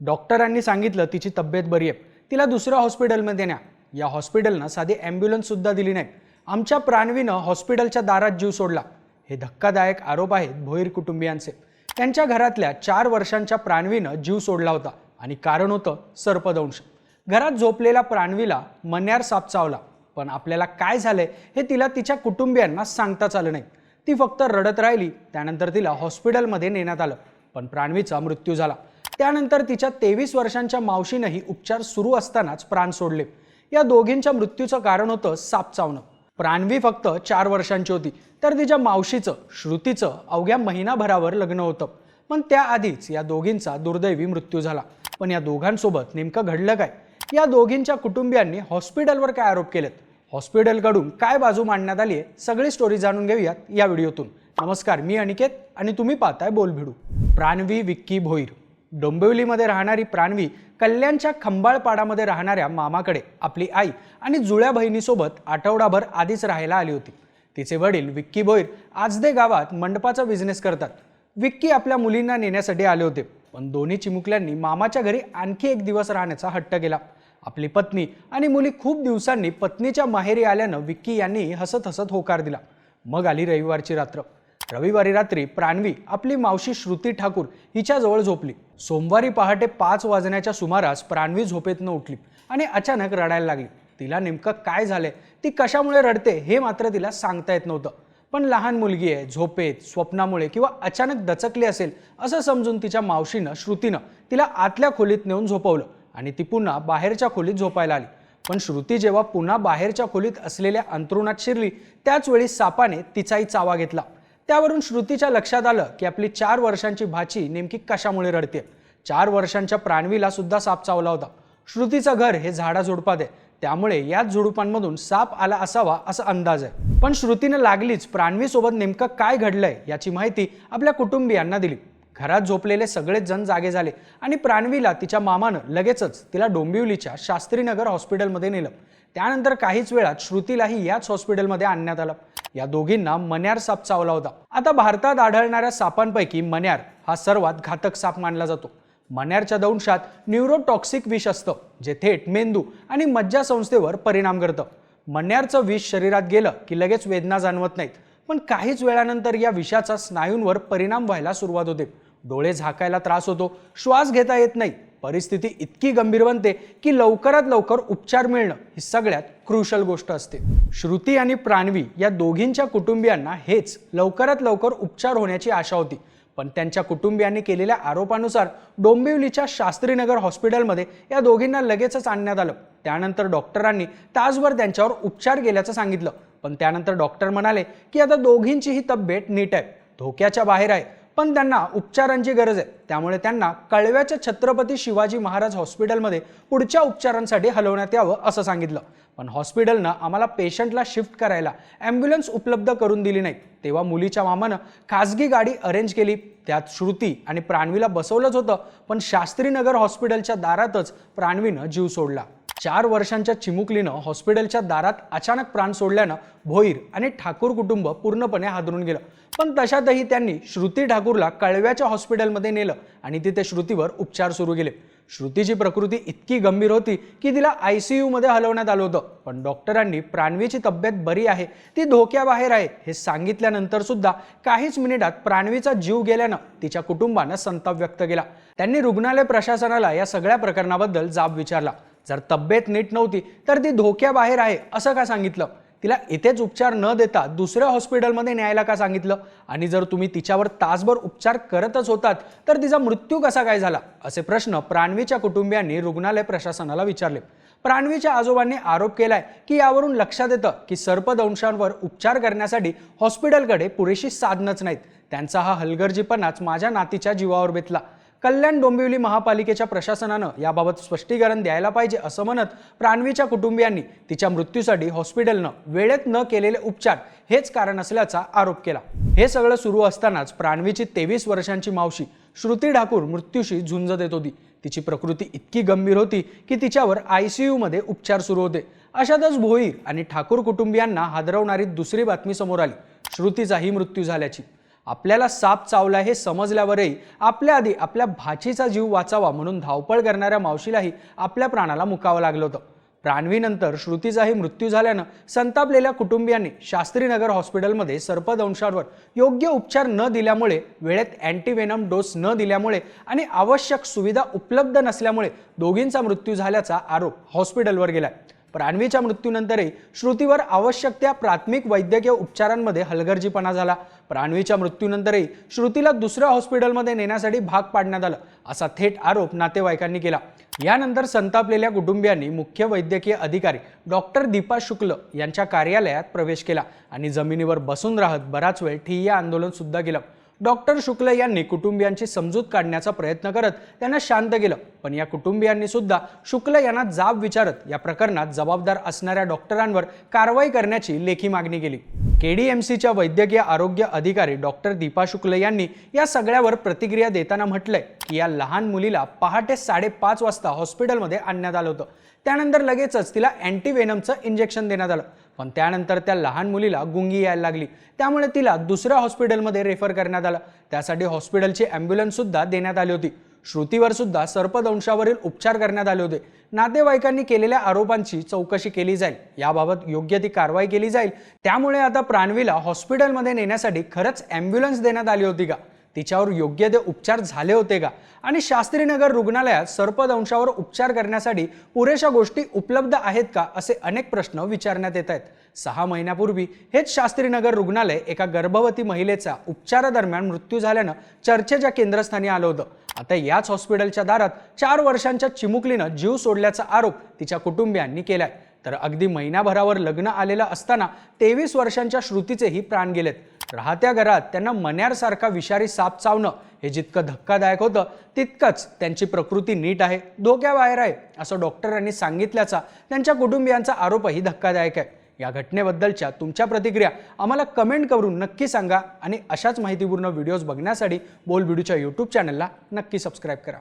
डॉक्टरांनी सांगितलं तिची तब्येत बरी आहे. तिला दुसऱ्या हॉस्पिटलमध्ये न्या. या हॉस्पिटलनं साधी ॲम्ब्युलन्ससुद्धा दिली नाही आमच्या प्राणवीनं हॉस्पिटलच्या दारात जीव सोडला. हे धक्कादायक आरोप आहेत भोईर कुटुंबियांचे. त्यांच्या घरातल्या चार वर्षांच्या प्राणवीनं जीव सोडला होता आणि कारण होतं सर्पदंश. घरात झोपलेला प्राणवीला मन्यार साप चावला. पण आपल्याला काय झालंय हे तिला तिच्या कुटुंबियांना सांगताच आलं नाही. ती फक्त रडत राहिली त्यानंतर तिला हॉस्पिटलमध्ये नेण्यात आलं. पण प्राणवीचा मृत्यू झाला. त्यानंतर तिच्या तेवीस वर्षांच्या मावशीनंही उपचार सुरू असतानाच प्राण सोडले. या दोघींच्या मृत्यूचं कारण होतं साप चावणं प्राणवी फक्त चार वर्षांची होती तर तिच्या मावशीचं श्रुतीचं अवघ्या महिनाभरावर लग्न होतं. पण त्याआधीच या दोघींचा दुर्दैवी मृत्यू झाला. पण या दोघांसोबत नेमकं घडलं काय? या दोघींच्या कुटुंबियांनी हॉस्पिटलवर काय आरोप केलेत? हॉस्पिटलकडून काय बाजू मांडण्यात आली आहे? सगळी स्टोरी जाणून घेऊयात या व्हिडिओतून. नमस्कार मी अनिकेत आणि तुम्ही पाहताय बोलभिडू. प्राणवी विक्की भोईर. डोंबिवलीमध्ये राहणारी प्राणवी कल्याणच्या खंबाळपाडामध्ये राहणाऱ्या मामाकडे आपली आई आणि जुळ्या बहिणीसोबत आठवडाभर आधीच राहायला आली होती. तिचे वडील विक्की भोईर आजदे गावात मंडपाचा बिझनेस करतात. विक्की आपल्या मुलींना नेण्यासाठी आले होते पण दोन्ही चिमुकल्यांनी मामाच्या घरी आणखी एक दिवस राहण्याचा हट्ट केला. आपली पत्नी आणि मुली खूप दिवसांनी पत्नीच्या माहेरी आल्यानं विक्की यांनी हसत हसत होकार दिला. मग आली रविवारची रात्र. रविवारी रात्री प्राणवी आपली मावशी श्रुती ठाकूर हिच्याजवळ झोपली. सोमवारी पहाटे पाच वाजण्याच्या सुमारास प्राणवी झोपेतनं उठली आणि अचानक रडायला लागली. तिला नेमकं काय झालंय? ती कशामुळे रडते? हे मात्र तिला सांगता येत नव्हतं. पण लहान मुलगी आहे झोपेत स्वप्नामुळे किंवा अचानक दचकली असेल असं समजून तिच्या मावशीनं श्रुतीनं तिला आतल्या खोलीत नेऊन झोपवलं आणि ती पुन्हा बाहेरच्या खोलीत झोपायला आली. पण श्रुती जेव्हा पुन्हा बाहेरच्या खोलीत असलेल्या अंतरुणात शिरली त्याच वेळी सापाने तिचाही चावा घेतला. त्यावरून श्रुतीच्या लक्षात आलं की आपली चार वर्षांची भाची नेमकी कशामुळे रडते चार वर्षांच्या प्राणवीला सुद्धा साप चावला होता. श्रुतीचं घर हे झाडाझुडपात आहे त्यामुळे याच झुडपांमधून साप आला असावा असा अंदाज आहे. पण श्रुतीनं लागलीच प्राणवीसोबत नेमकं काय घडलंय याची माहिती आपल्या कुटुंबियांना दिली. घरात झोपलेले सगळेच जण जागे झाले आणि प्राणवीला तिच्या मामानं लगेचच तिला डोंबिवलीच्या शास्त्रीनगर हॉस्पिटलमध्ये नेलं. त्यानंतर काहीच वेळात श्रुतीलाही याच हॉस्पिटलमध्ये आणण्यात आलं. या दोघींना मन्यार साप चावला होता. आता भारतात आढळणाऱ्या सापांपैकी मन्यार हा सर्वात घातक साप मानला जातो. मन्यारच्या दंशात न्यूरोटॉक्सिक विष असतं जे थेट मेंदू आणि मज्जासंस्थेवर परिणाम करतं. मन्यारचं विष शरीरात गेलं की लगेच वेदना जाणवत नाहीत. पण काहीच वेळानंतर या विषाचा स्नायूंवर परिणाम व्हायला सुरुवात होते. डोळे झाकायला त्रास होतो. श्वास घेता येत नाही. परिस्थिती इतकी गंभीर बनते की लवकरात लवकर उपचार मिळणं ही सगळ्यात क्रुशल गोष्ट असते. श्रुती आणि प्राणवी या दोघींच्या कुटुंबियांना हेच लवकरात लवकर उपचार होण्याची आशा होती. पण त्यांच्या कुटुंबियांनी केलेल्या आरोपानुसार डोंबिवलीच्या शास्त्रीनगर हॉस्पिटलमध्ये या दोघींना लगेचच आणण्यात आलं. त्यानंतर डॉक्टरांनी तासभर त्यांच्यावर उपचार केल्याचं सांगितलं. पण त्यानंतर डॉक्टर म्हणाले की आता दोघींचीही तब्येत नीट आहे. धोक्याच्या बाहेर आहे. पण त्यांना उपचारांची गरज आहे. त्यामुळे त्यांना कळव्याच्या छत्रपती शिवाजी महाराज हॉस्पिटलमध्ये पुढच्या उपचारांसाठी हलवण्यात यावं असं सांगितलं. पण हॉस्पिटलनं आम्हाला पेशंटला शिफ्ट करायला ॲम्ब्युलन्स उपलब्ध करून दिली नाही. तेव्हा मुलीच्या मामानं खासगी गाडी अरेंज केली. त्यात श्रुती आणि प्राणवीला बसवलंच होतं पण शास्त्रीनगर हॉस्पिटलच्या दारातच प्राणवीनं जीव सोडला. चार वर्षांच्या चिमुकलीनं हॉस्पिटलच्या दारात अचानक प्राण सोडल्यानं भोईर आणि ठाकूर कुटुंब पूर्णपणे हादरून गेलं. पण तशातही त्यांनी श्रुती ठाकूरला कळव्याच्या हॉस्पिटलमध्ये नेलं आणि तिथे श्रुतीवर उपचार सुरू केले. श्रुतीची प्रकृती इतकी गंभीर होती की तिला आय सी यूमध्ये हलवण्यात आलं होतं. पण डॉक्टरांनी प्राणवीची तब्येत बरी आहे ती धोक्याबाहेर आहे हे सांगितल्यानंतर सुद्धा काहीच मिनिटात प्राणवीचा जीव गेल्यानं तिच्या कुटुंबानं संताप व्यक्त केला. त्यांनी रुग्णालय प्रशासनाला या सगळ्या प्रकरणाबद्दल जाब विचारला. जर तब्येत नीट नव्हती तर ती धोक्याबाहेर आहे असं का सांगितलं? तिला इथेच उपचार न देता दुसऱ्या हॉस्पिटलमध्ये न्यायला का सांगितलं? आणि जर तुम्ही तिच्यावर तासभर उपचार करतच होतात तर तिचा मृत्यू कसा काय झाला? असे प्रश्न प्राणवीच्या कुटुंबियांनी रुग्णालय प्रशासनाला विचारले. प्राणवीच्या आजोबांनी आरोप केलाय की यावरून लक्षात येतं की सर्पदंशांवर उपचार करण्यासाठी हॉस्पिटलकडे पुरेशी साधनच नाहीत. त्यांचा हा हलगर्जीपणाच माझ्या नातीच्या जीवावर बेतला. कल्याण डोंबिवली महापालिकेच्या प्रशासनानं याबाबत स्पष्टीकरण द्यायला पाहिजे असं म्हणत प्राणवीच्या कुटुंबियांनी तिच्या मृत्यूसाठी हॉस्पिटलनं वेळेत न केलेले उपचार हेच कारण असल्याचा आरोप केला. हे सगळं सुरू असतानाच प्राणवीची तेवीस वर्षांची मावशी श्रुती ठाकूर मृत्यूशी झुंज देत होती. तिची प्रकृती इतकी गंभीर होती की तिच्यावर आय सी यूमध्ये उपचार सुरू होते. अशातच भोईर आणि ठाकूर कुटुंबियांना हादरवणारी दुसरी बातमी समोर आली. श्रुतीचाही मृत्यू झाल्याची. आपल्याला साप चावला हे समजल्यावरही आपल्या आधी आपल्या भाचीचा जीव वाचावा म्हणून धावपळ करणाऱ्या मावशीलाही आपल्या प्राणाला मुकावं लागलं होतं. प्राणवीनंतर श्रुतीचाही मृत्यू झाल्यानं संतापलेल्या कुटुंबियांनी शास्त्रीनगर हॉस्पिटलमध्ये सर्पदंशावर योग्य उपचार न दिल्यामुळे वेळेत अँटीवेनम डोस न दिल्यामुळे आणि आवश्यक सुविधा उपलब्ध नसल्यामुळे दोघींचा मृत्यू झाल्याचा आरोप हॉस्पिटलवर गेला प्राणवीच्या मृत्यूनंतरही श्रुतीवर आवश्यक त्या प्राथमिक वैद्यकीय उपचारांमध्ये हलगर्जीपणा झाला. प्राणवीच्या मृत्यूनंतरही श्रुतीला दुसऱ्या हॉस्पिटलमध्ये नेण्यासाठी भाग पाडण्यात आलं असा थेट आरोप नातेवाईकांनी केला. यानंतर संतापलेल्या कुटुंबियांनी मुख्य वैद्यकीय अधिकारी डॉक्टर दीपा शुक्ल यांच्या कार्यालयात प्रवेश केला आणि जमिनीवर बसून राहत बराच वेळ ठिय्या आंदोलन सुद्धा केलं. डॉक्टर शुक्ल यांनी कुटुंबियांची समजूत काढण्याचा प्रयत्न करत त्यांना शांत केलं. पण या कुटुंबियांनी सुद्धा शुक्ल यांना जाब विचारत या प्रकरणात जबाबदार असणाऱ्या डॉक्टरांवर कारवाई करण्याची लेखी मागणी केली. केडीएमसीच्या वैद्यकीय आरोग्य अधिकारी डॉक्टर दीपा शुक्ल यांनी या सगळ्यावर प्रतिक्रिया देताना म्हटलंय की या लहान मुलीला पहाटे साडेपाच वाजता हॉस्पिटलमध्ये आणण्यात आलं होतं. त्यानंतर लगेचच तिला अँटीवेनमचं इंजेक्शन देण्यात आलं. पण त्यानंतर त्या लहान मुलीला गुंगी यायला लागली. त्यामुळे तिला दुसऱ्या हॉस्पिटलमध्ये रेफर करण्यात आलं. त्यासाठी हॉस्पिटलची ॲम्ब्युलन्ससुद्धा देण्यात आली होती. श्रुतीवर सुद्धा सर्पदंशावरील उपचार करण्यात आले होते. नातेवाईकांनी केलेल्या आरोपांची चौकशी केली जाईल. याबाबत योग्य ती कारवाई केली जाईल. त्यामुळे आता प्राणवीला हॉस्पिटलमध्ये नेण्यासाठी खरंच ॲम्ब्युलन्स देण्यात आली होती का? तिच्यावर योग्य ते उपचार झाले होते का? आणि शास्त्रीनगर रुग्णालयात सर्पदंशावर उपचार करण्यासाठी पुरेशा गोष्टी उपलब्ध आहेत का? असे अनेक प्रश्न विचारण्यात येत आहेत. सहा महिन्यापूर्वी हेच शास्त्रीनगर रुग्णालय एका गर्भवती महिलेचा उपचारादरम्यान मृत्यू झाल्यानं चर्चेच्या केंद्रस्थानी आलं होतं. आता याच हॉस्पिटलच्या दारात चार वर्षांच्या चिमुकलीनं जीव सोडल्याचा आरोप तिच्या कुटुंबियांनी केलाय. तर अगदी महिनाभरावर लग्न आलेलं असताना तेवीस वर्षांच्या श्रुतीचेही प्राण गेलेत. राहत्या घरात त्यांना मन्यारसारखा विषारी साप चावणं हे जितकं धक्कादायक होतं तितकंच त्यांची प्रकृती नीट आहे धोक्याबाहेर आहे असं डॉक्टरांनी सांगितल्याचा त्यांच्या कुटुंबियांचा आरोपही धक्कादायक आहे. या घटनेबद्दलच्या तुमच्या प्रतिक्रिया आम्हाला कमेंट करून नक्की सांगा आणि अशाच माहितीपूर्ण व्हिडिओज बघण्यासाठी बोल व्हिडिओच्या यूट्यूब चॅनलला नक्की सबस्क्राईब करा.